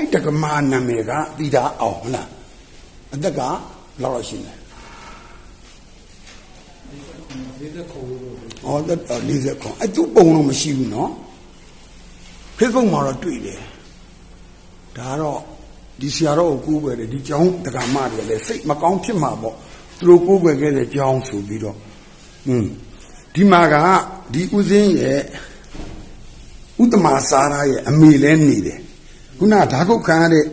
အဲ့တက္ကမနာမည်ကသီတာအောင်ဟုတ်လားအသက်ကဘယ်လောက်လောက်ရှိလဲ40ခုလို့။အော်သက်တော်40ခွန်အဲ့သူပုံတော့မရှိဘူးနော်။ Facebook မှာတော့တွေ့တယ်။ဒါကတော့ဒီဆရာတော်ကိုကိုးကွယ်တယ်ဒီကျောင်းတက္ကမတွေလည်းစိတ်မကောင်းဖြစ်မှာပေါ့။သူတို့ကိုးကွယ်ခဲ့တဲ့ကျောင်းဆိုပြီးတော့อืมဒီမှာကဒီဥစဉ်ရဲ့ဥတ္တမစာရရဲ့အမေလဲနေတယ်။ ခုနဓာတ်ခုတ်ခံရတဲ့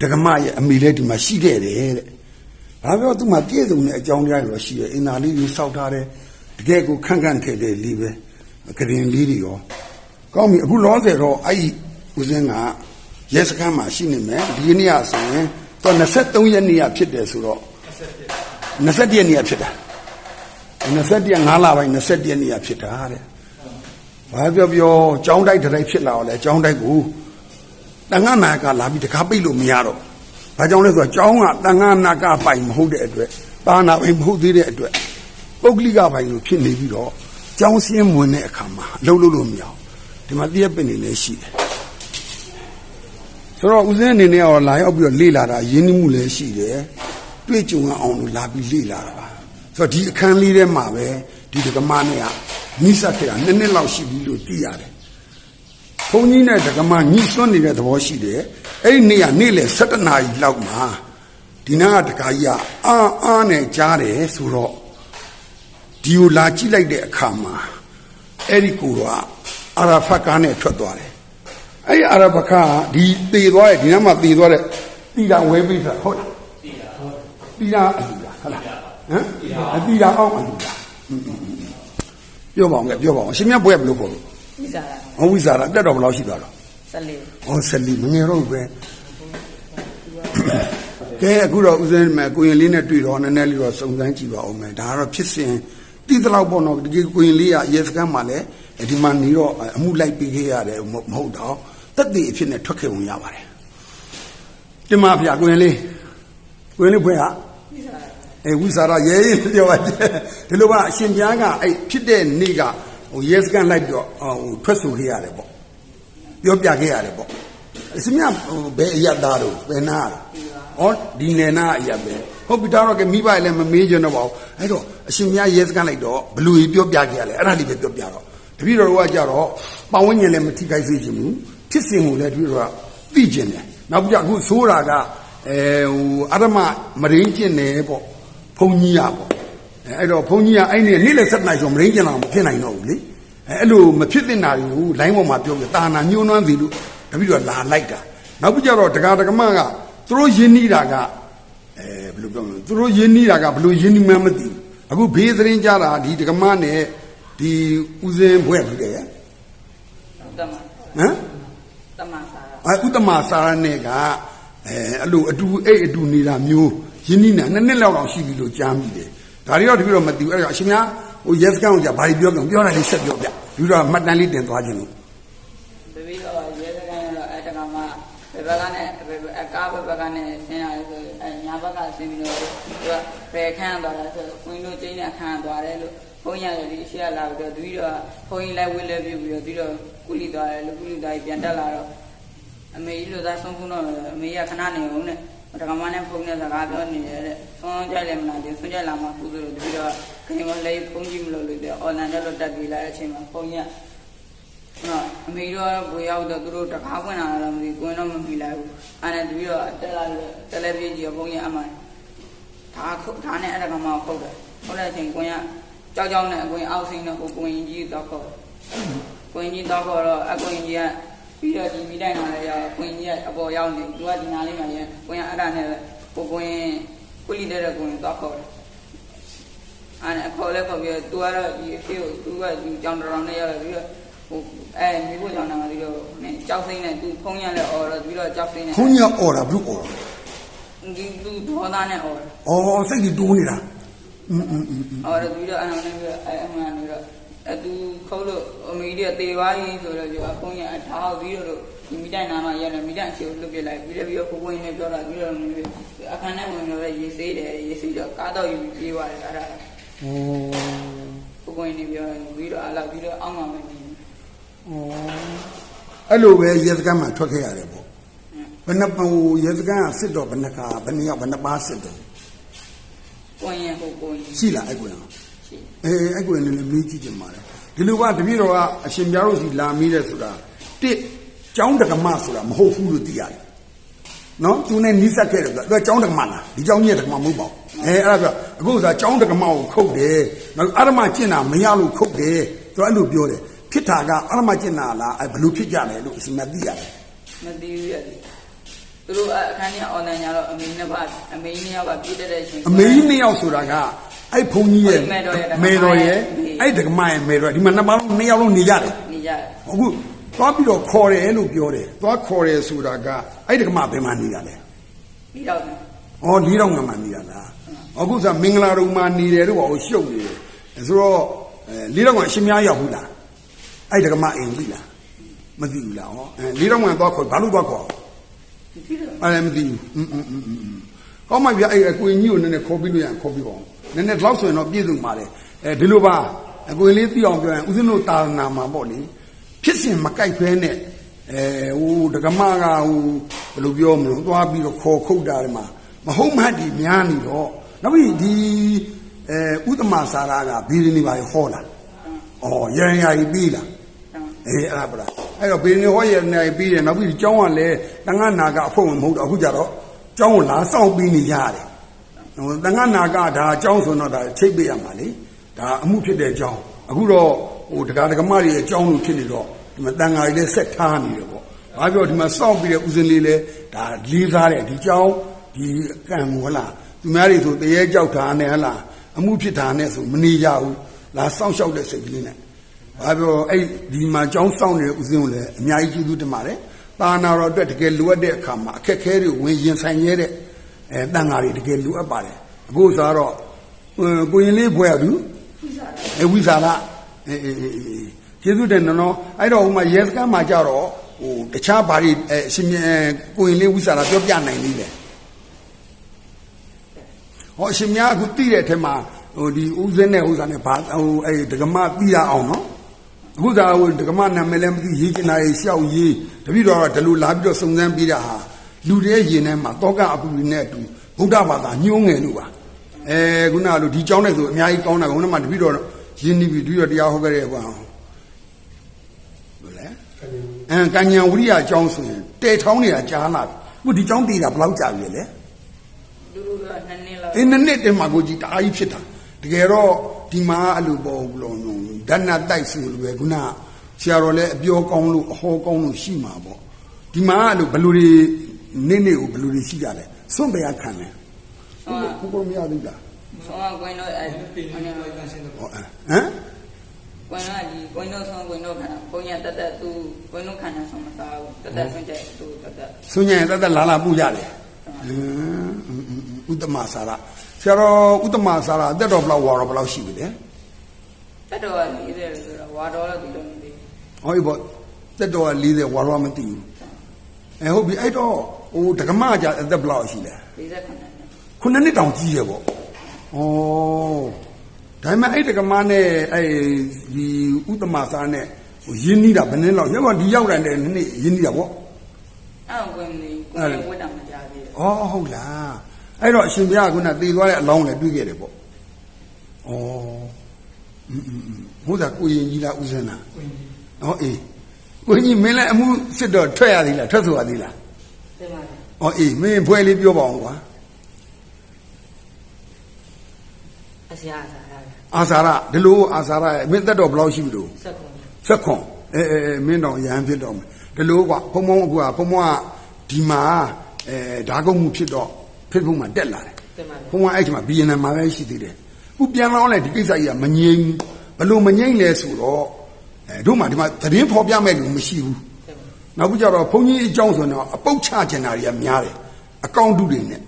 ဒကမရဲ့အမေလဲဒီမှာရှိခဲ့တယ်တဲ့။ဒါပြောသူမှပြည့်စုံတဲ့အကြောင်းတရားတွေတော့ရှိတယ်။အင်နာလေးကြီးစောက်ထားတယ်။တကယ်ကိုခန့်ခန့်ထည့်တဲ့လေးပဲ။ကရင်လေးတွေရော။ကောင်းပြီအခုလောဆယ်တော့အဲ့ဒီဦးစင်းကရဲစခန်းမှာရှိနေမယ်။ဒီနေ့ကဆိုရင်တော့23ရက်နေ့ကဖြစ်တယ်ဆိုတော့21ရက်နေ့ကဖြစ်တာ။21ရက်5လပိုင်း21ရက်နေ့ကဖြစ်တာတဲ့။ဘာပြောပြောကြောင်းတိုက်တစ်တိုက်ဖြစ်လာတော့လေကြောင်းတိုက်ကို တန်ခါနာကလာပြီးတကားပိတ်လို့မရတော့။ဘာကြောင့်လဲဆိုတော့ကျောင်းကတန်ခါနာကပိုင်မဟုတ်တဲ့အတွက်ပါနာပိုင်မဟုတ်သေးတဲ့အတွက်ပုဂ္ဂလိကပိုင်လို့ဖြစ်နေပြီးတော့ကျောင်းစင်းဝင်တဲ့အခါမှာလှုပ်လို့လို့မရအောင်။ဒီမှာတည့်ရပင်နေလည်းရှိတယ်။ဆိုတော့ဦးစင်းအနေနဲ့ရောလာရောက်ပြီးတော့လေ့လာတာရင်းနှီးမှုလည်းရှိတယ်။တွေ့ကြုံအောင်လို့လာပြီးလေ့လာတာပါ။ဆိုတော့ဒီအခန်းလေးထဲမှာပဲဒီဒကမနဲ့ကနိစ္စခဲ့တာနှစ်နှစ်လောက်ရှိပြီလို့သိရတယ်။ဘုန်း ကြီးနဲ့ဒကမညှိစွန်းနေတဲ့သဘောရှိတယ်အဲ့ဒီနေ့ကနေ့လေ7နာရီလောက်မှာဒီနာကဒကာကြီးကအာအာနဲ့ကြားတယ်ဆိုတော့ဒီကိုလာကြည့်လိုက်တဲ့အခါမှာအဲ့ဒီကိုတော့အာရာဖတ်ကားနဲ့ထွက်သွားတယ်အဲ့ဒီအာရာဖတ်ကားကဒီသေသွားတဲ့ဒီနားမှာသေသွားတဲ့တီတာဝဲပိတ်တာဟုတ်လားတီတာအလူလားဟုတ်လားဟမ်တီတာအောင်အလူလားပြောပါအောင်ကဲပြောပါအောင်အရှင်မြတ်ဘွဲဘယ်လိုပေါ့လို့ ဝိဇာရ။ဟောဝိဇာရတက်တော့ဘယ်လောက်ရှိသွားတော့ဆက်လေး။ဟောဆက်လီမငယ်တော့ဘူးပဲ။ကဲအခုတော့ဦးဇင်းမဲ့ကိုရင်လေးနဲ့တွေ့တော့နည်းနည်းလေးတော့စုံစမ်းကြည့်ပါဦးမယ်။ဒါကတော့ဖြစ်စဉ်တိတလောက်ပေါ့နော်ဒီကိုရင်လေးကရဲစခန်းမှာလည်းဒီမှာနေတော့အမှုလိုက်ပြီးခဲ့ရတယ်မဟုတ်မဟုတ်တော့တက်တည်အဖြစ်နဲ့ထွက်ခဲ့ဝင်ရပါတယ်။တင်ပါဗျာကိုရင်လေးကိုရင်လေးဘွဲဟာအဲဝိဇာရရဲရဲပြောပါဒီလိုပါအရှင်ပြားကအဲ့ဖြစ်တဲ့နေ့က ဟိုရဲစခန်းလိုက်ပြီးတော့ဟိုထွက်ဆိုခဲ့ရတယ်ပေါ့ပြောပြခဲ့ရတယ်ပေါ့အစမြဟိုဘယ်အရသားတို့ဘယ်နာတော့ဟောဒီနယ်နာအရပဲဟုတ်ပြီဒါတော့ကမိဘလည်းမမေးကြတော့ပါဘူးအဲ့တော့အရှင်မြတ်ရဲစကန်လိုက်တော့ဘလူကြီးပြောပြခဲ့ရလဲအဲ့ဒါလေးပဲပြောပြတော့တပည့်တော်တို့ကကြတော့ပဝန်းကျင်လည်းမထိခိုက်စေချင်ဘူးဖြစ်စဉ်ကိုလည်းတပည့်တော်ကသိကျင်တယ်နောက်ပြအခုဆိုးတာကအဲဟိုအရမမရင်းကျင်တယ်ပေါ့ဘုံကြီးရပေါ့ အဲအဲ့တော့ဘုံကြီးကအဲ့နေ့နေ့လည်းဆက်နိုင်ဆိုမရင်းကျင်တော့မဖြစ်နိုင်တော့ဘူးလေအဲအဲ့လိုမဖြစ်တင်တာတွေကိုလိုင်းပေါ်မှာပြောပြတာနာညှိုးနှွမ်းစီလို့တပည့်တော်လာလိုက်တာနောက်ပြီးကြတော့ဒကာဒကမကသူတို့ယဉ်နီးတာကအဲဘယ်လိုပြောမလဲသူတို့ယဉ်နီးတာကဘယ်လိုယဉ်နီးမှန်းမသိဘူးအခုဘေးသတင်းကြတာဒီဒကမနဲ့ဒီဦးစင်းဘွဲ့ဖြစ်တယ်ရဲ့တမဟမ်တမစာရအဲဥတ္တမစာရနဲ့ကအဲအဲ့လိုအတူအဲ့အတူနေတာမျိုးယဉ်နီးနေတာနှစ်နှစ်လောက်လောက်ရှိပြီလို့ကြားမိတယ် ဒါတွေတော့တပည့်တော်မသိဘူးအဲ့တော့အရှင်များဟိုရဲစကန်ကိုじゃဘာတွေပြောကြပြောတာလေးဆက်ပြောပြပြီးတော့မှတ်တမ်းလေးတင်သွားခြင်းလို့ဘယ်ပြီးတော့ရဲစခန်းတော့အဲတကမှဘယ်ဘက်ကနေဘယ်အကားဘယ်ဘက်ကနေဆင်းရတယ်ဆိုအဲညာဘက်ကဆင်းပြီးတော့သူကဘယ်ခန်းသွားလဲဆိုဝင်းတို့ကျင်းတဲ့ခန်းသွားတယ်လို့ဘုန်းကြီးကလည်းဒီရှေ့လာပြီးတော့သူပြီးတော့ဘုန်းကြီးလည်းဝင်းလဲပြုတ်ပြီးတော့ပြီးတော့ကုလီသွားတယ်လို့ကုလီသွားပြီးပြန်တက်လာတော့အမေကြီးလို့သာဆုံးဖုန်းတော့အမေကခဏနေအောင်နဲ့ တကမနဲ့ဖုန်းနဲ့စကားပြောနေတယ်တဲ့ဆုံးကြိုက်လည်းမလားဒီဆုံးကြိုက်လာမှကုသိုလ်လို့ပြီးတော့ခင်ဗျာလည်းဖုန်းကြည့်မလို့လို့ပြောအော်လန်တက်လို့တက်ပြီးလာတဲ့အချိန်မှာဖုန်းကြီးကနော်အမေတို့ကဘွေရောက်တော့သူတို့တကားဖွင့်လာတာမသိဘူးကိုင်းတော့မမိလိုက်ဘူးအဲ့ဒါတပြီးတော့တက်လာလို့တယ်လီဗီကြီးဘုံကြီးအမှန်ဒါခုဒါနဲ့အဲ့ဒါကမှခုတ်တယ်ခုတ်တဲ့အချိန်ကိုင်းကကြောက်ကြောက်နဲ့အကိုင်းအောက်ဆင်းတော့ကိုင်းကြီးတော့ခုတ်ကိုင်းကြီးတော့ခုတ်တော့အကိုင်းကြီးက ပြီးတော့ဒီမိတိုင်းမှာလည်းရောက်ဝင်ကြီးကအပေါ်ရောက်နေသူကဒီနားလေးမှာရင်ဝင်အဲ့ဒါနဲ့ကိုကွင်းကိုလီတဲ့ကွင်းသွားခေါ်တယ်အဲ့ဒါခေါ်လဲခေါ်ပြီးတော့သူကတော့ဒီအဖေကိုသူကဒီကြောင်တောင်နဲ့ရောက်လာပြီးတော့ဟိုအဲမိဖို့ကြောင်တောင်ကပြီးတော့ကြောက်စိမ့်နဲ့သူဖုံးရလဲအော်တော့ပြီးတော့ကြောက်စိမ့်နဲ့ဖုံးရအော်တာဘလို့အော်တာဒီသူဒေါသနဲ့အော်တာအော်စိတ်ကြီးတိုးနေတာอืมๆๆအော်တော့ပြီးတော့အဲ့ဒါနဲ့ပြီးတော့အဲ့အမှန်နဲ့ပြီးတော့ အဲသူခုတ်လို့အမေကြီးကတေသွားပြီဆိုတော့ပြောဖုံးရအထားပြီးတော့ဒီမိတိုင်နာမှာရတယ်မိတိုင်အခြေကိုလွတ်ပြလိုက်ပြီးတော့ပြီးတော့ကိုကိုင်းနဲ့ပြောတာပြီးတော့အခန်းထဲဝင်တော့ရေဆေးတယ်ရေဆေးတော့ကားတော့ယူပြေးသွားတယ်အဲ့ဒါ။ဩကိုကိုင်းနဲ့ပြောပြီးတော့အလောက်ပြီးတော့အောက်မှာမနေဩအဲ့လိုပဲရဲစခန်းမှာထွက်ခဲ့ရတယ်ပေါ့။ဟဘယ်နှဟိုရေစကန်ကစစ်တော့ဘယ်နှခါဘယ်နှယောက်ဘယ်နှပါးစစ်တယ်ကိုရင်ဟိုကိုရင်ရှိလားအဲ့ကွင် အောင်ရှိအေးအဲ့ကွင်လည်းမေးကြည့်ကြပါလေဒီလိုကတပည့်တော်ကအရှင်ပြားတို့စီလာမိတဲ့ဆိုတာတစ်ကျောင်းတက္ကမဆိုတာမဟုတ်ဘူးလို့သိရတယ်နော်သူနဲ့နီးစပ်ခဲ့တယ်ဆိုတာသူကကျောင်းတက္ကမလားဒီကျောင်းကြီးကတက္ကမမဟုတ်ပါဘူးအဲအဲ့ဒါပြောအခုကကျောင်းတက္ကမကိုခုတ်တယ်နောက်အာရမကျင့်တာမရလို့ခုတ်တယ်သူကအဲ့လိုပြောတယ်ဖြစ်တာကအာရမကျင့်တာလားအဲ့ဘယ်လိုဖြစ်ကြလဲလို့အရှင်မသိရတယ်မသိဘူးရတယ်သူတို့အခန်းကြီးအွန်လိုင်းညတော့အမေနှစ်ပါးအမေနှစ်ယောက်ကပြည့်တဲ့အချိန်အမေကြီးနှစ်ယောက်ဆိုတာက အဲ့ဘုန်းကြီးရဲ့မေတော်ရဲ့အဲ့ဒကမရဲ့မေတော်ဒီမှာနှစ်ပါးလုံးနှစ်ယောက်လုံးနေရတယ်နေရတယ်အခုသွားပြီးတော့ခေါ်တယ်လို့ပြောတယ်သွားခေါ်တယ်ဆိုတာကအဲ့ဒကမဘယ်မှာနေတာလဲပြီးတော့ဩဒီတော့ငါမှနေတာလားအခုဆိုမင်္ဂလာတော်မှာနေတယ်တော့ဟိုရှုပ်နေတယ်ဆိုတော့လေးတော့ကအရှင်များရောက်ဘူးလားအဲ့ဒကမအိမ်ပြီလားမသိဘူးလားဟောလေးတော့ကသွားခေါ်ဘာလို့သွားခေါ်မသိဘူးအဲ့မသိဘူးကောင်းပါဗျာအဲ့ကိုင်ကြီးကိုနည်းနည်းခေါ်ပြီးလို့ရခေါ်ပြီးပါဦး နည်းနည်းတော့ဆိုရင်တော့ပြည့်စုံပါလေအဲဒီလိုပါအကွေလေးသိအောင်ပြောရင်ဦးဇင်းတို့တာနာမှာပေါ့လေဖြစ်စဉ်မကြိုက်ဖဲနဲ့အဲဟိုဒကမကဟိုဘယ်လိုပြောမလို့သွားပြီးတော့ခေါ်ခုတ်တာတွေမှာမဟုတ်မှတ်ဒီများနေတော့နောက်ပြီးဒီအဲဥဒ္ဓမာစာရာကဘီရင်းနေပါလေဟောလာဩရန်ရာကြီးပြီးလားအေးအဲ့ဒါပလားအဲ့တော့ဘေနေဟောရနေပြီးတယ်နောက်ပြီးဒီကျောင်းကလည်းတန်ခါနာကအဖို့မဟုတ်တော့အခုကြတော့ကျောင်းကိုလာဆောင်ပြီးနေရတယ်ဟို တန်ခါနာကဒါကျောင်းဆိုတော့ဒါချိတ်ပေးရမှာလေဒါအမှုဖြစ်တဲ့ကျောင်းအခုတော့ဟိုဒကာဒကမတွေရဲ့ကျောင်းလို့ဖြစ်နေတော့ဒီမှာတန်ခါကြီးလည်းဆက်ထားနေတယ်ပေါ့ဘာပြောဒီမှာစောင့်ပြီးတဲ့ဦးစင်းလေးလည်းဒါလေးစားတဲ့ဒီကျောင်းဒီကံကိုဟလားသူများတွေဆိုတရေကြောက်တာနဲ့ဟလားအမှုဖြစ်တာနဲ့ဆိုမနေကြဘူးလာစောင့်ရှောက်တဲ့စိတ်ကလေးနဲ့ဘာပြောအဲ့ဒီမှာကြောင်းစောင့်နေတဲ့ဦးစင်းကိုလည်းအများကြီးကျေးဇူးတင်ပါတယ်။တာနာတော်အတွက်တကယ်လိုအပ်တဲ့အခါမှာအခက်အခဲတွေဝင်ရင်ဆိုင်ရတဲ့ အဲတန်ဃာတွေတကယ်လိုအပ်ပါတယ်။အခုဆိုတော့ကိုရင်လေးဘွယ်သူအဲဝိဇာရအဲအဲကျေးဇူးတင်နော်အဲ့တော့ဟိုမှာရဲစခန်းမှာကြတော့ဟိုတခြားဘာတွေအဲအရှင်ကိုရင်လေးဝိဇာရပြောပြနိုင်သေးတယ်ဟောအရှင်များအခုသိတဲ့အထက်မှာဟိုဒီဦးစင်းနဲ့ဥစ္စာနဲ့ဘာဟိုအဲဒကမသိရအောင်နော်အခုသာဟိုဒကမနာမည်လည်းမသိရေးကျင်တာရေးရှောက်ရေးတပိတော့ဒီလိုလာပြီးတော့စုံစမ်းပြီးတာဟာ လူတွေရင်ထဲမှာတောကအပူတွေနဲ့အတူဗုဒ္ဓဘာသာညှိုးငယ်လို့ပါအဲခုနကလို့ဒီကြောင်းနဲ့ဆိုအများကြီးကောင်းတာကခုနကတပိတော့ရင်းနှီးပြီးတပိတော့တရားဟောခဲ့တဲ့ကွာဘယ်လဲအဲကညာဝိရိယအကြောင်းဆိုရင်တဲထောင်းနေတာကြားလာပြီခုဒီကြောင်းတည်တာဘယ်လောက်ကြာပြီလဲလူလူကနှစ်နှစ်လောက်အင်းနှစ်နှစ်တည်းမှာကိုကြီးတအားကြီးဖြစ်တာတကယ်တော့ဒီမှာအဲ့လိုပေါ်ဘူးလို့ဓဏ္ဍတိုက်ဆိုလိုပဲခုနဆရာတော်လည်းအပြောကောင်းလို့အဟောကောင်းလို့ရှိမှာပေါ့ဒီမှာအဲ့လိုဘယ်လိုတွေ နေ့နေ့ကိုဘလူတွေရှိကြတယ်စွန့်ပယ်ခံတယ်ဆောင်းဘုဘမရသေးလားဆောင်းကွင်းတော့အဲတင်နေလိုက်ကန်စင်တော့ဟောဟမ်ကွင်းတော့ဒီကွင်းတော့ဆောင်းကွင်းတော့ခံဘုံရတက်တက်သူကွင်းတော့ခံနေဆောင်းမစားဘူးတက်တက်ဆွန့်ချက်သူတက်တက်ဆွညင်တတ်တတ်လာလာပူရတယ်အင်းဥတ္တမစာရဆရာတော်ဥတ္တမစာရအသက်တော်ဘယ်လောက်ဝါတော့ဘယ်လောက်ရှိပြီလဲတက်တော့40ဆိုတော့ဝါတော်တော့ဒီလိုမသိဟောဒီပေါ့သက်တော်က40ဝါတော့မသိဘူးအဲဟုတ်ပြီအဲ့တော့ အိုးဓကမကြအသက်ဘယ်လောက်ရှိလဲ49ခုနှစ်တောင်ကြီးရပေါ့ဩဒါမှအဲ့ဓကမနဲ့အဲ့ဒီဥတ္တမစာနဲ့ရင်းနှီးတာဘယ်နှစ်လောက်ရောက်တော့ဒီရောက်တိုင်းနဲ့နှစ်ရင်းနှီးတာပေါ့အဲ့ဘယ်နည်းဝတ်တာမကြသေးဘူးဩဟုတ်လားအဲ့တော့အရှင်ဘုရားကခုနသေသွားတဲ့အလောင်းလည်းတွေ့ခဲ့တယ်ပေါ့ဩဘုရားကိုရင်ကြီးလားဦးဇင်းလားကိုရင်ကြီးဟောအေးကိုရင်ကြီးမင်းလည်းအမှုစစ်တော့ထွက်ရသေးလားထွက်ဆိုရသေးလား ဩအေးမင်းဖွဲလေးပြောပါအောင်ကွာအစရာစားတာ။အာဇာရဒီလိုအာဇာရရဲ့မင်းသက်တော့ဘယ်လောက်ရှိပြီလို့စက်ကွန်ဆက်ခွန်အဲအဲအဲမင်းတော်ရဟန်းဖြစ်တော့မယ်ဒီလိုကွာဘုံဘုံအခုကဘုံဘုံကဒီမှာအဲဓာကုတ်မှုဖြစ်တော့ဖေ့ဘုံမှာတက်လာတယ်တင်ပါလေဘုံကအဲ့ဒီမှာဘီယန်နံမှာပဲရှိသေးတယ်ခုပြန်လာလဲဒီကိစ္စကြီးကမငြိမ်ဘလို့မငြိမ်လဲဆိုတော့အဲတို့မှဒီမှာသတင်းဖော်ပြမဲ့လူမရှိဘူးတင်ပါ နောက်ပြီးကြတော့ဘုန်းကြီးအကြောင်းဆိုတော့အပုတ်ချကျင်တာတွေကများတယ်အကောင့်တုတွေနဲ့